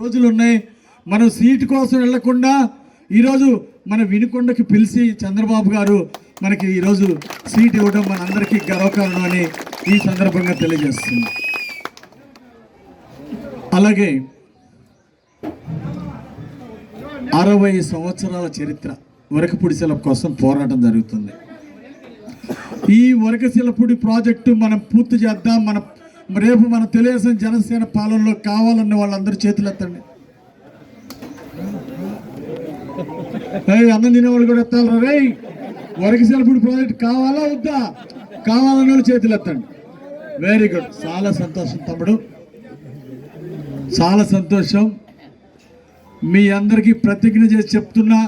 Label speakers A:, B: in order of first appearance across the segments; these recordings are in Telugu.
A: రోజులు ఉన్నాయి మనం సీటు కోసం వెళ్ళకుండా ఈరోజు మన వినుకొండకి పిలిచి చంద్రబాబు గారు మనకి ఈరోజు సీట్ ఇవ్వడం మన అందరికీ గర్వకారణం అని ఈ సందర్భంగా తెలియజేస్తుంది. అలాగే అరవై సంవత్సరాల చరిత్ర వరకపుడిసెల కోసం పోరాటం జరుగుతుంది. ఈ వరకశిలపూడి ప్రాజెక్టు మనం పూర్తి చేద్దాం. మన రేపు మన తెలుగుదేశం జనసేన పాలనలో కావాలన్న వాళ్ళందరూ చేతులు ఎత్తండి అన్నం తినేవాళ్ళు కూడా ఎత్తాలి రే వరకశిలపూడి ప్రాజెక్ట్ కావాలా వద్దా? కావాలన్న వాళ్ళు చేతులు ఎత్తండి వెరీ గుడ్ చాలా సంతోషం తమ్ముడు. చాలా సంతోషం. మీ అందరికీ ప్రతిజ్ఞ చేసి చెప్తున్నా.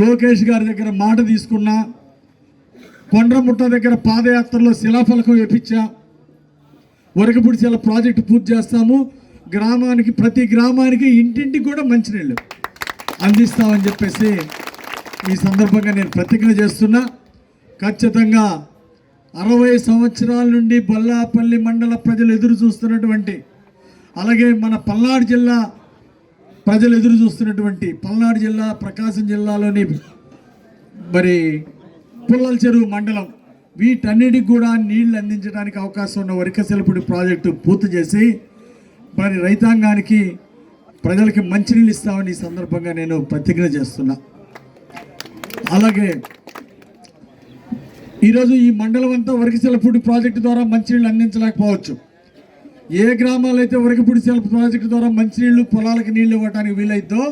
A: లోకేష్ గారి దగ్గర మాట తీసుకున్నా. కొండ్రముట్ట దగ్గర పాదయాత్రలో శిలాఫలకం వేపించా. వరకపుడిచేల ప్రాజెక్టు పూర్తి చేస్తాము. గ్రామానికి ప్రతి గ్రామానికి ఇంటింటికి కూడా మంచినీళ్ళు అందిస్తామని చెప్పేసి ఈ సందర్భంగా నేను ప్రతిజ్ఞ చేస్తున్నా. ఖచ్చితంగా అరవై సంవత్సరాల నుండి బొల్లాపల్లి మండల ప్రజలు ఎదురు చూస్తున్నటువంటి అలాగే మన పల్నాడు జిల్లా ప్రజలు ఎదురు చూస్తున్నటువంటి పల్నాడు జిల్లా ప్రకాశం జిల్లాలోని మరి పుల్లల చెరువు మండలం. వీటన్నిటికి కూడా నీళ్ళు అందించడానికి అవకాశం ఉన్న వరికశిలపుడి ప్రాజెక్టు పూర్తి చేసి మరి రైతాంగానికి ప్రజలకి మంచినీళ్ళు ఇస్తామని ఈ సందర్భంగా నేను ప్రతిజ్ఞ చేస్తున్నా. అలాగే ఈరోజు ఈ మండలం అంతా వరికశిలపుడి ప్రాజెక్టు ద్వారా మంచినీళ్ళు అందించలేకపోవచ్చు. ఏ గ్రామాలు అయితే వరకపూడి సెల్ ప్రాజెక్టు ద్వారా మంచినీళ్ళు పొలాలకు నీళ్ళు ఇవ్వడానికి వీలైద్దో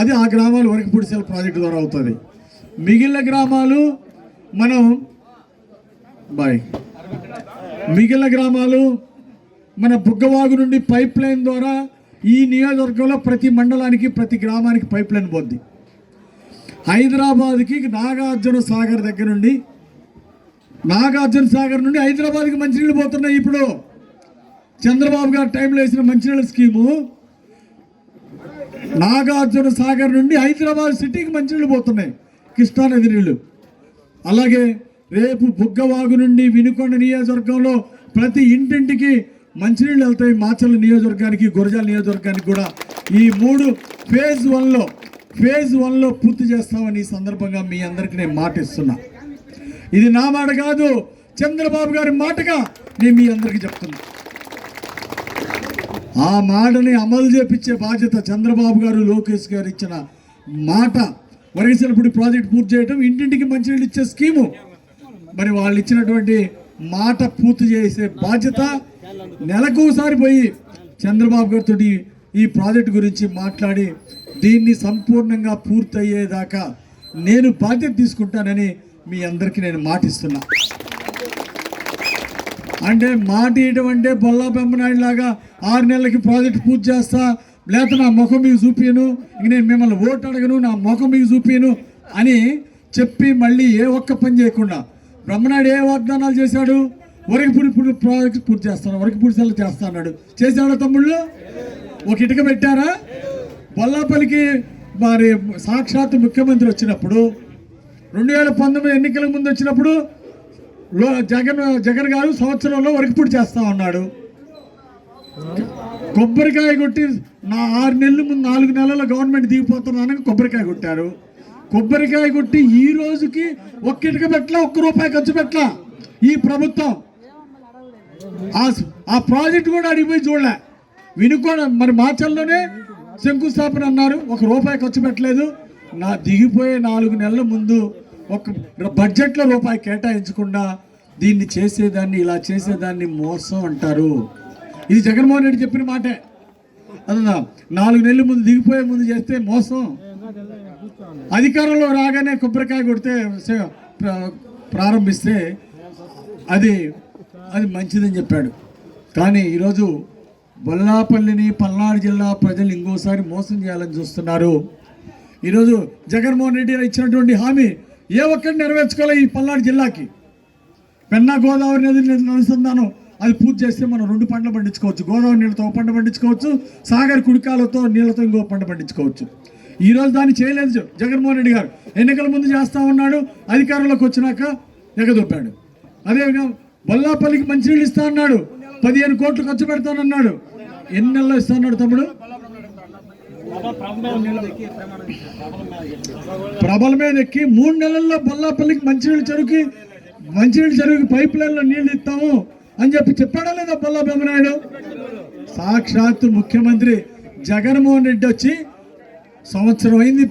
A: అది ఆ గ్రామాలు వరకపూడి సెల్ ప్రాజెక్టు ద్వారా అవుతుంది. మిగిలిన గ్రామాలు మనం బాయ్. మిగిలిన గ్రామాలు మన బుగ్గవాగు నుండి పైప్ లైన్ ద్వారా ఈ నియోజకవర్గంలో ప్రతి మండలానికి ప్రతి గ్రామానికి పైప్ లైన్ పోద్ది. హైదరాబాద్కి నాగార్జున సాగర్ దగ్గర నుండి నాగార్జున సాగర్ నుండి హైదరాబాద్కి మంచినీళ్ళు పోతున్నాయి ఇప్పుడు. చంద్రబాబు గారు టైంలో వేసిన మంచినీళ్ళ స్కీము. నాగార్జున సాగర్ నుండి హైదరాబాద్ సిటీకి మంచినీళ్ళు పోతున్నాయి. కృష్ణానది నీళ్ళు. అలాగే రేపు బుగ్గవాగు నుండి వినుకొండ నియోజకవర్గంలో ప్రతి ఇంటింటికి మంచినీళ్ళు వెళ్తాయి. మాచర్ల నియోజకవర్గానికి గురజాల నియోజకవర్గానికి కూడా ఈ మూడు ఫేజ్ వన్లో ఫేజ్ వన్లో పూర్తి చేస్తామని ఈ సందర్భంగా మీ అందరికీ నేను మాట ఇస్తున్నా. ఇది నా మాట కాదు చంద్రబాబు గారి మాటగా నేను మీ అందరికీ చెప్తున్నా. ఆ మాటని అమలు చేపించే బాధ్యత చంద్రబాబు గారు లోకేష్ గారు ఇచ్చిన మాట. వరగసలపూడి ప్రాజెక్ట్ పూర్తి చేయడం ఇంటింటికి మంచినీళ్ళు ఇచ్చే స్కీము. మరి వాళ్ళు ఇచ్చినటువంటి మాట పూర్తి చేసే బాధ్యత నెలకు ఒకసారి పోయి చంద్రబాబు గారితో ఈ ప్రాజెక్ట్ గురించి మాట్లాడి దీన్ని సంపూర్ణంగా పూర్తయ్యేదాకా నేను బాధ్యత తీసుకుంటానని మీ అందరికీ నేను మాటిస్తున్నా. అంటే మాట ఇయడం అంటే బొల్లా బెమ్మనాయుడు లాగా ఆరు నెలలకి ప్రాజెక్ట్ పూర్తి చేస్తా లేకపోతే నా ముఖం మీకు చూపించను ఇంక నేను మిమ్మల్ని ఓటు అడగను నా ముఖం మీకు చూపించను అని చెప్పి మళ్ళీ ఏ ఒక్క పని చేయకుండా బ్రహ్మనాయుడు ఏ వాగ్దానాలు చేశాడు? వరకపూడి పూడి ప్రాజెక్ట్ పూర్తి చేస్తాను వరకపూడి సెలవు చేస్తా అన్నాడు. చేశాడు తమ్ముళ్ళు? ఒక ఇటుక పెట్టారా? బొల్లాపల్లికి మరి సాక్షాత్ ముఖ్యమంత్రి వచ్చినప్పుడు రెండు వేల పంతొమ్మిది ఎన్నికల ముందు వచ్చినప్పుడు లో జగన్ జగన్ గారు సంవత్సరంలో వరకపూడి చేస్తా ఉన్నాడు కొబ్బరికాయ కొట్టి నా ఆరు నెలలు ముందు నాలుగు నెలల గవర్నమెంట్ దిగిపోతున్నానని కొబ్బరికాయ కొట్టారు. కొబ్బరికాయ కొట్టి ఈ రోజుకి ఒక్క పెట్టలా ఒక్క రూపాయి ఖర్చు పెట్టలా ఈ ప్రభుత్వం. ఆ ప్రాజెక్ట్ కూడా అడిగిపోయి చూడలే. వినుకోడ మరి మాచల్లోనే శంకుస్థాపన అన్నారు. ఒక రూపాయి ఖర్చు పెట్టలేదు. నా దిగిపోయే నాలుగు నెలల ముందు ఒక బడ్జెట్లో రూపాయి కేటాయించకుండా దీన్ని చేసేదాన్ని ఇలా చేసేదాన్ని మోసం అంటారు. ఇది జగన్మోహన్ రెడ్డి చెప్పిన మాటే. అదా నాలుగు నెలల ముందు దిగిపోయే ముందు చేస్తే మోసం. అధికారంలో రాగానే కొబ్బరికాయ కొడితే ప్రారంభిస్తే అది అది మంచిదని చెప్పాడు. కానీ ఈరోజు బొల్లాపల్లిని పల్నాడు జిల్లా ప్రజలు ఇంకోసారి మోసం చేయాలని చూస్తున్నారు. ఈరోజు జగన్మోహన్ రెడ్డి ఇచ్చినటువంటి హామీ ఏ ఒక్కటి నెరవేర్చుకోలే ఈ పల్నాడు జిల్లాకి. పెన్నా గోదావరి నది అనుసంధానం అది పూర్తి చేస్తే మనం రెండు పంటలు పండించుకోవచ్చు. గోదావరి నీళ్ళతో పంట పండించుకోవచ్చు. సాగర్ కుడికాలతో నీళ్ళతో ఇంకో పంట పండించుకోవచ్చు. ఈ రోజు దాన్ని చేయలేదు జగన్మోహన్ రెడ్డి గారు. ఎన్నికల ముందు చేస్తా ఉన్నాడు అధికారంలోకి వచ్చినాక ఎగదొప్పాడు అదేవిధంగా బొల్లాపల్లికి మంచినీళ్ళు ఇస్తా అన్నాడు పదిహేను కోట్లు ఖర్చు పెడతానన్నాడు. ఎన్ని నెలలు ఇస్తా అన్నాడు తమ్ముడు? ప్రభల మీద ఎక్కి మూడు నెలల్లో బొల్లాపల్లికి మంచినీళ్ళు చెరువుకి మంచినీళ్ళు చెరువుకి పైప్ లైన్లో నీళ్ళు ఇస్తాము. అని చెప్పి చెప్పాడా లేదా బొల్లా బొమ్మనాయుడు? సాక్షాత్తు ముఖ్యమంత్రి జగన్మోహన్ రెడ్డి వచ్చి సంవత్సరం అయింది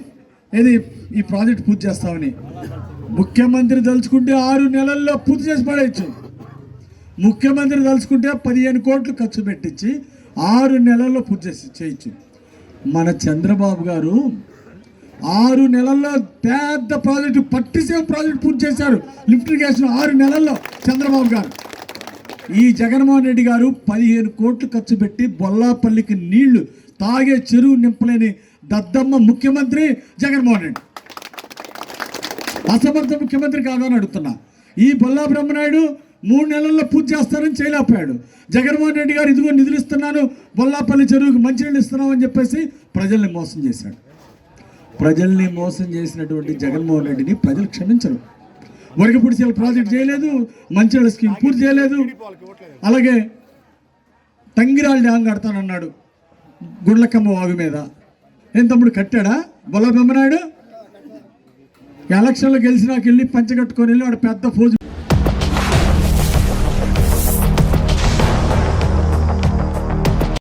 A: ఏది ఈ ప్రాజెక్ట్ పూర్తి చేస్తామని. ముఖ్యమంత్రి తలుచుకుంటే ఆరు నెలల్లో పూర్తి చేసి పడేయచ్చు. ముఖ్యమంత్రి తలుచుకుంటే పదిహేను కోట్లు ఖర్చు పెట్టించి ఆరు నెలల్లో పూర్తి చేసి చేయొచ్చు. మన చంద్రబాబు గారు ఆరు నెలల్లో పెద్ద ప్రాజెక్టు పట్టిసీమ ప్రాజెక్టు పూర్తి చేశారు. లిఫ్ట్ ఇరిగేషన్ ఆరు నెలల్లో చంద్రబాబు గారు. ఈ జగన్మోహన్ రెడ్డి గారు పదిహేను కోట్లు ఖర్చు పెట్టి బొల్లాపల్లికి నీళ్ళు తాగే చెరువు నింపలేని దద్దమ్మ ముఖ్యమంత్రి జగన్మోహన్ రెడ్డి. అసమర్థ ముఖ్యమంత్రి కాదని అడుగుతున్నా. ఈ బొల్లా బ్రహ్మనాయుడు మూడు నెలల్లో పూజ చేస్తారని చేయలేకపోయాడు. జగన్మోహన్ రెడ్డి గారు ఇదిగో నిధులు ఇస్తున్నాను బొల్లాపల్లి చెరువుకి మంచినీళ్ళు ఇస్తున్నాం అని చెప్పేసి ప్రజల్ని మోసం చేశాడు. ప్రజల్ని మోసం చేసినటువంటి జగన్మోహన్ రెడ్డిని ప్రజలు క్షమించరు. వరకపుడిసెల ప్రాజెక్ట్ చేయలేదు మంచిర్యాల స్కీమ్ పూర్తి చేయలేదు. అలాగే టంగిరాల డ్యామ్ కడతానన్నాడు గుండ్లకమ్మ వాగు మీద. ఏం తమ్ముడు కట్టాడా? బొల్ల బొమ్మనాయుడు? ఎలక్షన్లో గెలిచినాకెళ్ళి పంచగట్టుకొని వెళ్ళి వాడు పెద్ద ఫోజు